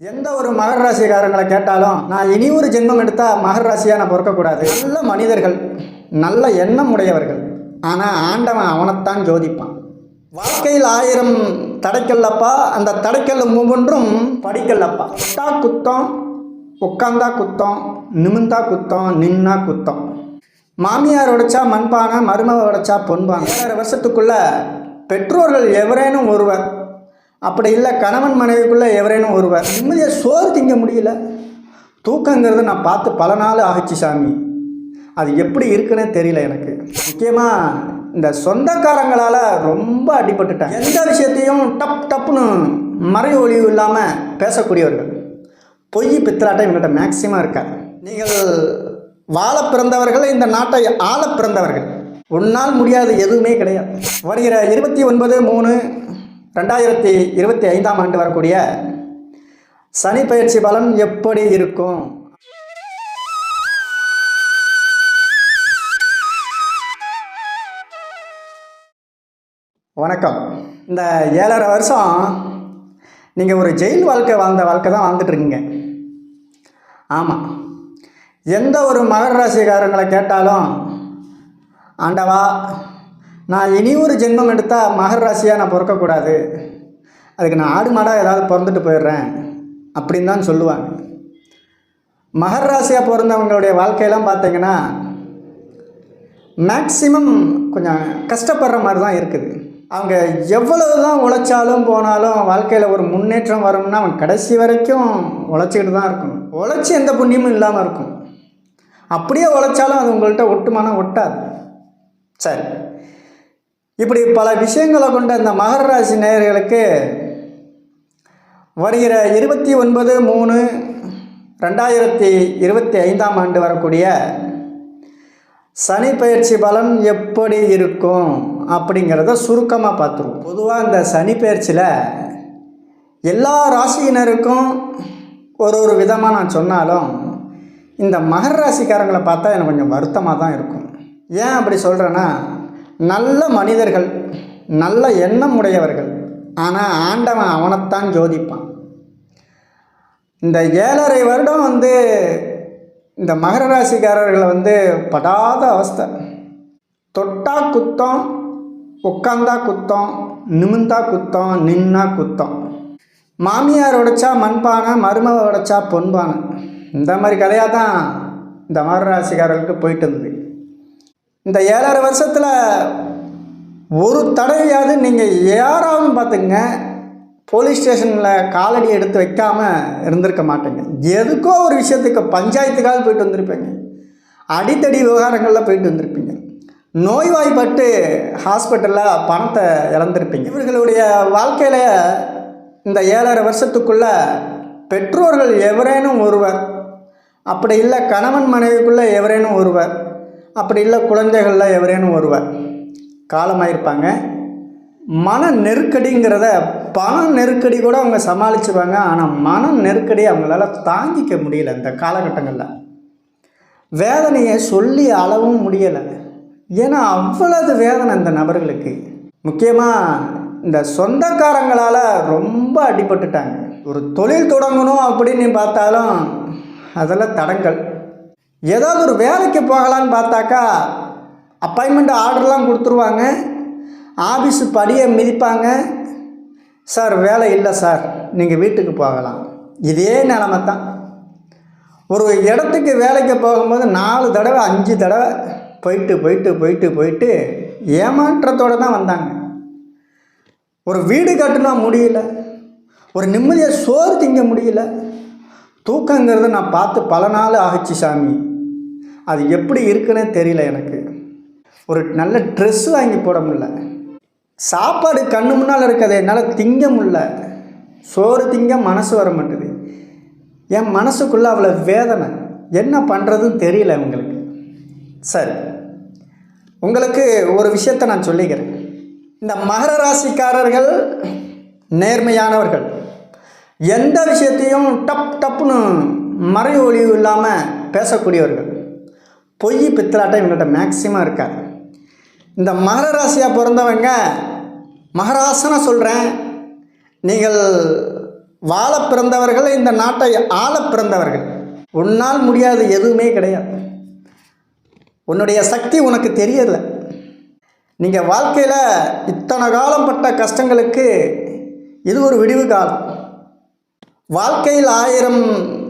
எந்த ஒரு மகர ராசிக்காரங்களை கேட்டாலும் நான் இனி ஒரு ஜென்மம் எடுத்தால் மகர ராசியாக நான் பிறக்கக்கூடாது. நல்ல மனிதர்கள் நல்ல எண்ணம் உடையவர்கள். ஆனால் ஆண்டவன் அவனைத்தான் ஜோதிப்பான். வாழ்க்கையில் ஆயிரம் தடைக்கல்லப்பா அந்த தடைக்கல் ஒவ்வொன்றும் படிக்கல்லப்பா. குட்டா குத்தம் உட்காந்தா குத்தம் நிமிந்தா குத்தம் நின்னா குத்தம். மாமியார் உடைச்சா மண்பானை மருமக உடைச்சா பொன்பானை. ஏழரை வருஷத்துக்குள்ளே பெற்றோர்கள் எவரேனும் ஒருவர் அப்படி இல்லை கணவன் மனைவிக்குள்ளே எவரேனும் ஒருவர். நிம்மதியாக சோறு திங்க முடியல. தூக்கங்கிறது நான் பார்த்து பல நாள் ஆகிச்சு சாமி. அது எப்படி இருக்குன்னே தெரியல எனக்கு. முக்கியமாக இந்த சொந்தக்காரங்களால் ரொம்ப அடிபட்டுட்டேன். எந்த விஷயத்தையும் டப் டப்புன்னு மறை ஒளிவு இல்லாமல் பேசக்கூடியவர்கள். பொய் பித்திராட்டம் எங்கள்கிட்ட மேக்சிமம் இருக்காது. நீங்கள் வாழ பிறந்தவர்கள் இந்த நாட்டை ஆள பிறந்தவர்கள். உன்னால் முடியாது எதுவுமே கிடையாது. வருகிற இருபத்தி ஒன்பது மூணு ரெண்டாயிரத்தி இருபத்தி ஐந்தாம் ஆண்டு வரக்கூடிய சனி பயிற்சி பலன் எப்படி இருக்கும்? வணக்கம். இந்த ஏழரை வருஷம் நீங்கள் ஒரு ஜெயில் வாழ்க்கை வாழ்ந்த வாழ்க்கை தான் வாழ்ந்துட்டுருக்கீங்க. ஆமாம் எந்த ஒரு மகர ராசிக்காரங்களை கேட்டாலும் ஆண்டவா நான் இனி ஒரு ஜென்மம் எடுத்தால் மகர ராசியாக நான் பிறக்கக்கூடாது. அதுக்கு நான் ஆடு மாடாக ஏதாவது பிறந்துட்டு போயிடுறேன் அப்படின்னு தான் சொல்லுவாங்க. மகர் ராசியாக பிறந்தவங்களுடைய வாழ்க்கையெல்லாம் பார்த்தீங்கன்னா மேக்சிமம் கொஞ்சம் கஷ்டப்படுற மாதிரி தான் இருக்குது. அவங்க எவ்வளவு தான் உழைச்சாலும் போனாலும் வாழ்க்கையில் ஒரு முன்னேற்றம் வரும்னா அவன் கடைசி வரைக்கும் உழைச்சிக்கிட்டு தான் இருக்கணும். உழைச்சி எந்த புண்ணியமும் இல்லாமல் இருக்கும். அப்படியே உழைச்சாலும் அது உங்கள்கிட்ட ஒட்டுமானம் ஒட்டாது. சரி. இப்படி பல விஷயங்களை கொண்ட இந்த மகர ராசி நேயர்களுக்கு வருகிற இருபத்தி ஒன்பது மூணு ரெண்டாயிரத்தி இருபத்தி ஐந்தாம் ஆண்டு வரக்கூடிய சனி பயிற்சி பலன் எப்படி இருக்கும் அப்படிங்கிறத சுருக்கமாக பார்த்துருவோம். பொதுவாக இந்த சனி பயிற்சியில் எல்லா ராசியினருக்கும் ஒரு ஒரு விதமாக நான் சொன்னாலும் இந்த மகர ராசிக்காரங்களை பார்த்தா எனக்கு கொஞ்சம் வருத்தமாக தான் இருக்கும். ஏன் அப்படி சொல்கிறேன்னா நல்ல மனிதர்கள் நல்ல எண்ணம் உடையவர்கள். ஆனால் ஆண்டவன் அவனைத்தான் ஜோதிப்பான். இந்த ஏழரை வருடம் வந்து இந்த மகர ராசிக்காரர்களை வந்து படாத அவஸ்தை. தொட்டா குத்தம் உட்காந்தா குத்தம் நிமிந்தா குத்தம் நின்னா குத்தம். மாமியார் உடைச்சா மண்பானை மருமக உடைச்சா பொன்பானை. இந்த மாதிரி கதையாக தான் இந்த மகர ராசிக்காரர்களுக்கு போயிட்டு இருந்தது. இந்த ஏழரை வருஷத்தில் ஒரு தடவையாவது நீங்கள் யாராவது பார்த்துங்க போலீஸ் ஸ்டேஷனில் காலடி எடுத்து வைக்காமல் இருந்திருக்க மாட்டேங்க. எதுக்கோ ஒரு விஷயத்துக்கு பஞ்சாயத்துக்காக போயிட்டு வந்திருப்பீங்க. அடித்தடி விவகாரங்களில் போயிட்டு வந்திருப்பீங்க. நோய்வாய்ப்பட்டு ஹாஸ்பிட்டலில் பணத்தை இழந்திருப்பீங்க. இவர்களுடைய வாழ்க்கையில் இந்த ஏழரை வருஷத்துக்குள்ளே பெற்றோர்கள் எவரேனும் ஒருவர் அப்படி இல்லை கணவன் மனைவிக்குள்ளே எவரேனும் ஒருவர் அப்படி இல்லை குழந்தைகளில் எவரேனும் ஒருவர். காலமாயிருப்பாங்க. மன நெருக்கடிங்கிறத பண நெருக்கடி கூட அவங்க சமாளிச்சுவாங்க ஆனால் மன நெருக்கடி அவங்களால தாங்கிக்க முடியல இந்த காலகட்டங்களில். வேதனையை சொல்லி அளவும் முடியலை. ஏன்னா அவ்வளவு வேதனை இந்த நபர்களுக்கு. முக்கியமாக இந்த சொந்தக்காரங்களால் ரொம்ப அடிபட்டுட்டாங்க. ஒரு தொழில் தொடங்கணும் அப்படின்னு பார்த்தாலும் அதெல்லாம் தடங்கள் ஏதாவது ஒரு வேலைக்கு போகலான்னு பார்த்தாக்கா அப்பாயின்மெண்ட் ஆர்டர்லாம் கொடுத்துருவாங்க. ஆஃபீஸ் படியை மிதிப்பாங்க. சார் வேலை இல்லை சார். நீங்கள் வீட்டுக்கு போகலாம். இதே நிலமை தான் ஒரு இடத்துக்கு வேலைக்கு போகும்போது நாலு தடவை அஞ்சு தடவை போயிட்டு போயிட்டு போயிட்டு போயிட்டு ஏமாற்றத்தோடு தான் வந்தாங்க. ஒரு வீடு கட்டினா முடியல. ஒரு நிம்மதியாக சோறு திங்க முடியல. தூக்கங்கிறது நான் பார்த்து பல நாள் ஆகிச்சு சாமி. அது எப்படி இருக்குன்னே தெரியல எனக்கு. ஒரு நல்ல ட்ரெஸ் வாங்கி போட முடியல. சாப்பாடு கண்ணு முன்னால் இருக்கிறத என்னால் திங்க முடியல. சோறு திங்க மனசு வர மாட்டுது. என் மனசுக்குள்ளே அவ்வளோ வேதனை. என்ன பண்ணுறதுன்னு தெரியல உங்களுக்கு. சரி. உங்களுக்கு ஒரு விஷயத்தை நான் சொல்லிக்கிறேன். இந்த மகர ராசிக்காரர்கள் நேர்மையானவர்கள். எந்த விஷயத்தையும் டப் டப்புன்னு மறை ஒளிவு இல்லாமல் பேசக்கூடியவர்கள். பொய் பித்தலாட்டம் இவங்கள்ட்ட மேக்சிமம் இருக்காது. இந்த மகர ராசியாக பிறந்தவங்க மகராசனை சொல்கிறேன் நீங்கள் வாழ பிறந்தவர்கள் இந்த நாட்டை ஆள பிறந்தவர்கள். உன்னால் முடியாது எதுவுமே கிடையாது. உன்னுடைய சக்தி உனக்கு தெரியல. நீங்கள் வாழ்க்கையில் இத்தனை காலம் பட்ட கஷ்டங்களுக்கு இது ஒரு விடிவு காலம். வாழ்க்கையில் ஆயிரம்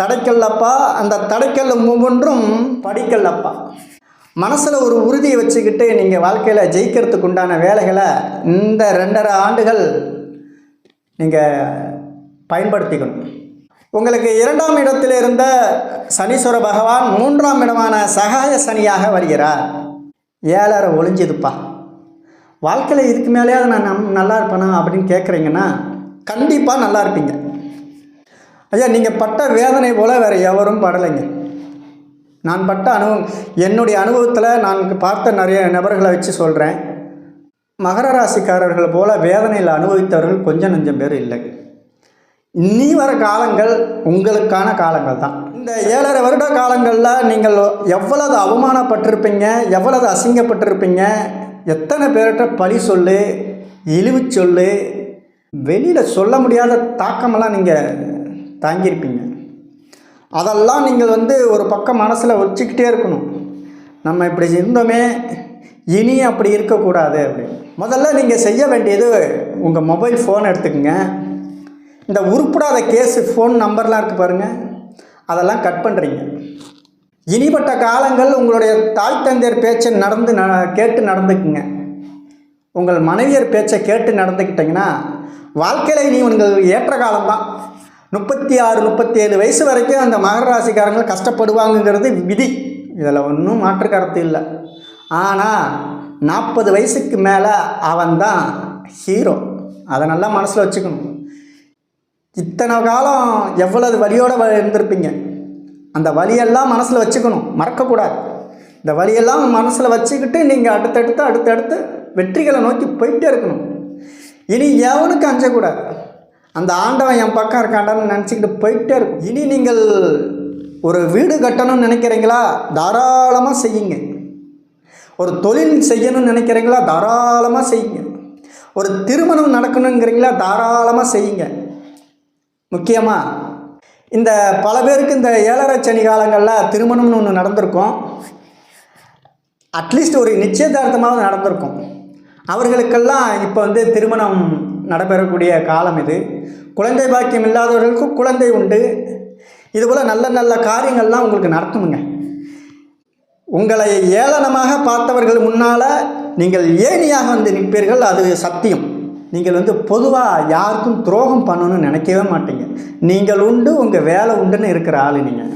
தடைக்கல்லப்பா அந்த தடைக்கல் ஒவ்வொன்றும் படிக்கல்லப்பா. மனசில் ஒரு உறுதியை வச்சுக்கிட்டு நீங்கள் வாழ்க்கையில் ஜெயிக்கிறதுக்கு உண்டான வேலைகளை இந்த ரெண்டரை ஆண்டுகள் நீங்கள் பயன்படுத்திக்கணும். உங்களுக்கு இரண்டாம் இடத்தில் இருந்த சனீஸ்வர பகவான் மூன்றாம் இடமான சகாய சனியாக வருகிறார். ஏழரை ஒளிஞ்சுதுப்பா. வாழ்க்கையில் இதுக்கு மேலேயாவது நான் நம் நல்லா இருப்பேனா அப்படின்னு கேட்குறீங்கன்னா கண்டிப்பாக நல்லா இருப்பீங்க. ஐயா நீங்கள் பட்ட வேதனை போல் வேறு எவரும் படலைங்க. நான் பட்ட அனுபவம் என்னுடைய அனுபவத்தில் நான் பார்த்த நிறைய நபர்களை வச்சு சொல்கிறேன் மகர ராசிக்காரர்கள் போல் வேதனையில் அனுபவித்தவர்கள் கொஞ்சம் நஞ்சம் பேர் இல்லை. இனி வர காலங்கள் உங்களுக்கான காலங்கள் தான். இந்த ஏழரை வருட காலங்களில் நீங்கள் எவ்வளவு அவமானப்பட்டிருப்பீங்க எவ்வளவு அசிங்கப்பட்டிருப்பீங்க எத்தனை பேர்கிட்ட பழி சொல்லு இழிவு சொல்லு வெளியில் சொல்ல முடியாத தாக்கமெல்லாம் நீங்கள் தாங்கியிருப்பீங்க. அதெல்லாம் நீங்கள் வந்து ஒரு பக்கம் மனசில் வச்சுக்கிட்டே இருக்கணும். நம்ம இப்படி இருந்தோமே இனி அப்படி இருக்கக்கூடாது அப்படின்னு. முதல்ல நீங்கள் செய்ய வேண்டியது உங்கள் மொபைல் ஃபோன் எடுத்துக்கோங்க. இந்த உருப்படாத கேஸு ஃபோன் நம்பர்லாம் இருக்குது பாருங்கள் அதெல்லாம் கட் பண்ணுறீங்க இனிப்பட்ட காலங்கள் உங்களுடைய தாய் தந்தையர் பேச்சை நடந்து ந கேட்டு நடந்துக்குங்க. உங்கள் மனைவியர் பேச்சை கேட்டு நடந்துக்கிட்டிங்கன்னா வாழ்க்கையில் இனி உங்கள் ஏற்ற காலம்தான். முப்பத்தி ஆறு முப்பத்தி ஏழு வயசு வரைக்கும் அந்த மகர ராசிக்காரங்க கஷ்டப்படுவாங்கங்கிறது விதி. இதில் ஒன்றும் மாற்று கருத்து இல்லை. ஆனால் நாற்பது வயசுக்கு மேலே அவன் தான் ஹீரோ அதை நல்லா மனசில் வச்சுக்கணும். இத்தனை காலம் எவ்வளவு வழியோடு வ- இருந்திருப்பீங்க? அந்த வலியெல்லாம் மனசில் வச்சுக்கணும். மறக்கக்கூடாது. இந்த வலியெல்லாம் மனசில் வச்சுக்கிட்டு நீங்கள் அடுத்தடுத்து அடுத்தடுத்து வெற்றிகளை நோக்கி போயிட்டே இருக்கணும். இனி எவனுக்கு அஞ்சக்கூடாது. அந்த ஆண்டவன் என் பக்கம் இருக்காண்டான்னு நினச்சிக்கிட்டு போயிட்டே இருக்கும். இனி நீங்கள் ஒரு வீடு கட்டணும்னு நினைக்கிறீங்களா? தாராளமாக செய்யுங்க. ஒரு தொழில் செய்யணும்னு நினைக்கிறீங்களா? தாராளமாக செய்யுங்க. ஒரு திருமணம் நடக்கணுங்கிறீங்களா? தாராளமாக செய்யுங்க. முக்கியமாக இந்த பல பேருக்கு இந்த ஏழரை சனி காலங்களில் திருமணம்னு ஒன்று நடந்திருக்கும். அட்லீஸ்ட் ஒரு நிச்சயதார்த்தமாவது நடந்திருக்கும். அவர்களுக்கெல்லாம் இப்போ வந்து திருமணம் நடைபெறக்கூடிய காலம் இது. குழந்தை பாக்கியம் இல்லாதவர்களுக்கும் குழந்தை உண்டு. இதுபோல் நல்ல நல்ல காரியங்கள்லாம் உங்களுக்கு நடத்துமுங்க. உங்களை ஏளனமாக பார்த்தவர்கள் முன்னால் நீங்கள் ஏனியாக வந்து நிற்பீர்கள் அது சத்தியம். நீங்கள் வந்து பொதுவாக யாருக்கும் துரோகம் பண்ணணும்னு நினைக்கவே மாட்டீங்க. நீங்கள் உண்டு உங்கள் வேலை உண்டுன்னு இருக்கிற ஆள் நீங்கள்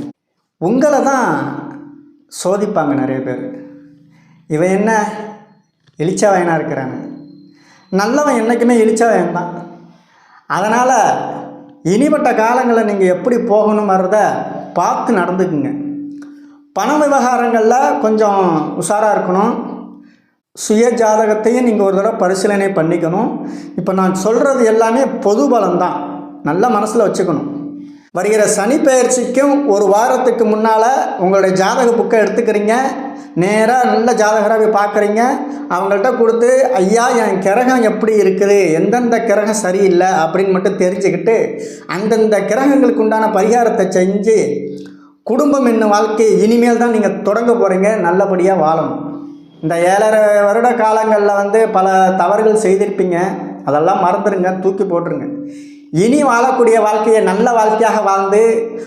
உங்களை தான் சோதிப்பாங்க நிறைய பேர். இவன் என்ன? இளிச்சவயனாக இருக்கிறாங்க நல்லவன் என்றைக்குமே இழிச்சவன் தான் அதனால் இனிப்பட்ட காலங்களில் நீங்கள் எப்படி போகணும் பார்த்து நடந்துக்குங்க. பண விவகாரங்களில் கொஞ்சம் உஷாராக இருக்கணும். சுய ஜாதகத்தையும் நீங்கள் ஒரு தடவை பரிசீலனை பண்ணிக்கணும். இப்போ நான் சொல்கிறது எல்லாமே பொது பலம்தான். நல்ல மனசில் வச்சுக்கணும். வருகிற சனி பயிற்சிக்கும் ஒரு வாரத்துக்கு முன்னால் உங்களுடைய ஜாதக புக்கை எடுத்துக்கிறீங்க. நேராக நல்ல ஜாதகராக போய் பார்க்குறீங்க. அவங்கள்ட்ட கொடுத்து ஐயா என் கிரகம் எப்படி இருக்குது? எந்தெந்த கிரகம் சரியில்லை? அப்படின்னு மட்டும் தெரிஞ்சுக்கிட்டு அந்தந்த கிரகங்களுக்கு உண்டான பரிகாரத்தை செஞ்சு குடும்பம் என்னும் வாழ்க்கையை இனிமேல் தான் நீங்கள் தொடங்க போகிறீங்க நல்லபடியாக வாழணும். இந்த ஏழரை வருட காலங்களில் வந்து பல தவறுகள் செய்திருப்பீங்க. அதெல்லாம் மறந்துடுங்க தூக்கி போட்டுருங்க. இனி வாழக்கூடிய வாழ்க்கையை நல்ல வாழ்க்கையாக வாழ்ந்து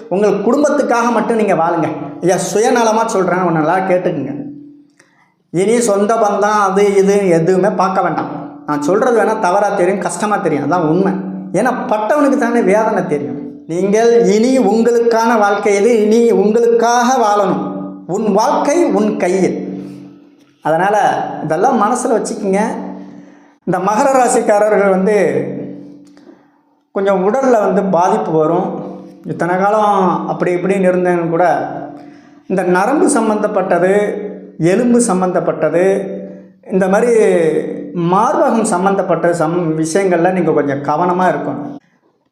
உங்கள் குடும்பத்துக்காக மட்டும் நீங்கள் வாழுங்க. ஐயா சுயநலமாக சொல்கிறேன் ஒன்று நல்லா கேட்டுக்குங்க. இனி சொந்த பந்தம் அது இது எதுவுமே பார்க்க வேண்டாம். நான் சொல்கிறது வேணால் தவறாக தெரியும் கஷ்டமாக தெரியும். அதான் உண்மை. ஏன்னா பட்டவனுக்கு தானே வேதனை தெரியும். நீங்கள் இனி உங்களுக்கான வாழ்க்கையில் இனி உங்களுக்காக வாழணும். உன் வாழ்க்கை உன் கையில். அதனால் இதெல்லாம் மனசில் வச்சுக்கோங்க. இந்த மகர ராசிக்காரர்கள் வந்து கொஞ்சம் உடலில் வந்து பாதிப்பு வரும். இத்தனை காலம் அப்படி இப்படின்னு இருந்தேன்னு கூட இந்த நரம்பு சம்மந்தப்பட்டது எலும்பு சம்மந்தப்பட்டது இந்த மாதிரி மார்பகம் சம்மந்தப்பட்ட சம் விஷயங்களில் நீங்கள் கொஞ்சம் கவனமாக இருக்கணும்.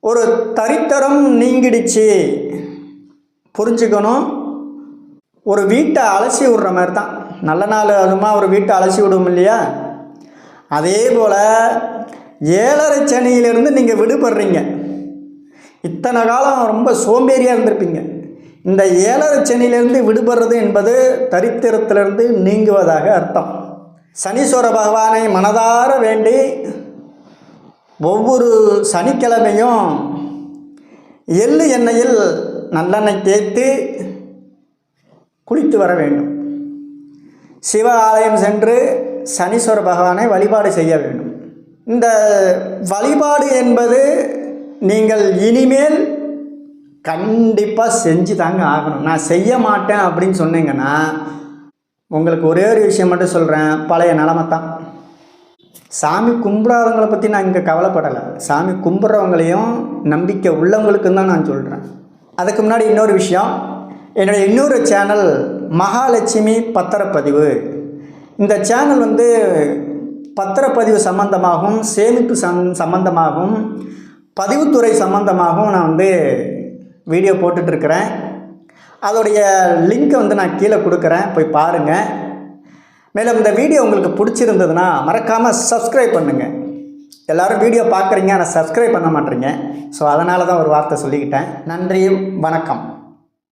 ஒரு தரித்தரம் நீங்கிடுச்சு. புரிஞ்சுக்கணும். ஒரு வீட்டை அலசி விடுற மாதிரி தான். நல்ல நாள் அதுமா ஒரு வீட்டை அலசி விடும் இல்லையா? அதே போல் ஏழரை சனியிலிருந்து நீங்கள் விடுபடுறீங்க. இத்தனை காலம் ரொம்ப சோம்பேறியாக இருந்திருப்பீங்க. இந்த ஏழரை சனியிலிருந்து விடுபடுறது என்பது தரித்திரத்திலிருந்து நீங்குவதாக அர்த்தம். சனீஸ்வர பகவானை மனதார வேண்டி ஒவ்வொரு சனிக்கிழமையும் எள்ளு எண்ணெயில் நல்லெண்ணெய் தேய்த்து குளித்து வர வேண்டும். சிவ ஆலயம் சென்று சனீஸ்வர பகவானை வழிபாடு செய்ய வேண்டும். இந்த வழிபாடு என்பது நீங்கள் இனிமேல் கண்டிப்பாக செஞ்சு தாங்க ஆகணும். நான் செய்ய மாட்டேன் அப்படின்னு சொன்னீங்கன்னா உங்களுக்கு ஒரே ஒரு விஷயம் மட்டும் சொல்கிறேன் பழைய நிலமை தான். சாமி கும்பிடாதவங்களை பற்றி நான் இங்கே கவலைப்படலை. சாமி கும்பிட்றவங்களையும் நம்பிக்கை உள்ளவங்களுக்கும் தான் நான் சொல்கிறேன் அதுக்கு முன்னாடி இன்னொரு விஷயம். என்னுடைய இன்னொரு சேனல் மகாலட்சுமி பத்திரப்பதிவு. இந்த சேனல் வந்து பத்திரப்பதிவு சம்பந்தமாகவும் சேமிப்பு சம் சம்பந்தமாகவும் பதிவுத்துறை சம்பந்தமாகவும் நான் வந்து வீடியோ போட்டுட்ருக்கிறேன். அதோடைய லிங்க்கை வந்து நான் கீழே கொடுக்குறேன் போய் பாருங்கள் மேலும் இந்த வீடியோ உங்களுக்கு பிடிச்சிருந்ததுன்னா மறக்காமல் சப்ஸ்கிரைப் பண்ணுங்கள் எல்லோரும் வீடியோ பார்க்குறீங்க ஆனால் சப்ஸ்கிரைப் பண்ண மாட்டேறீங்க ஸோ அதனால தான் ஒரு வார்த்தை சொல்லிக்கிட்டேன். நன்றி வணக்கம்.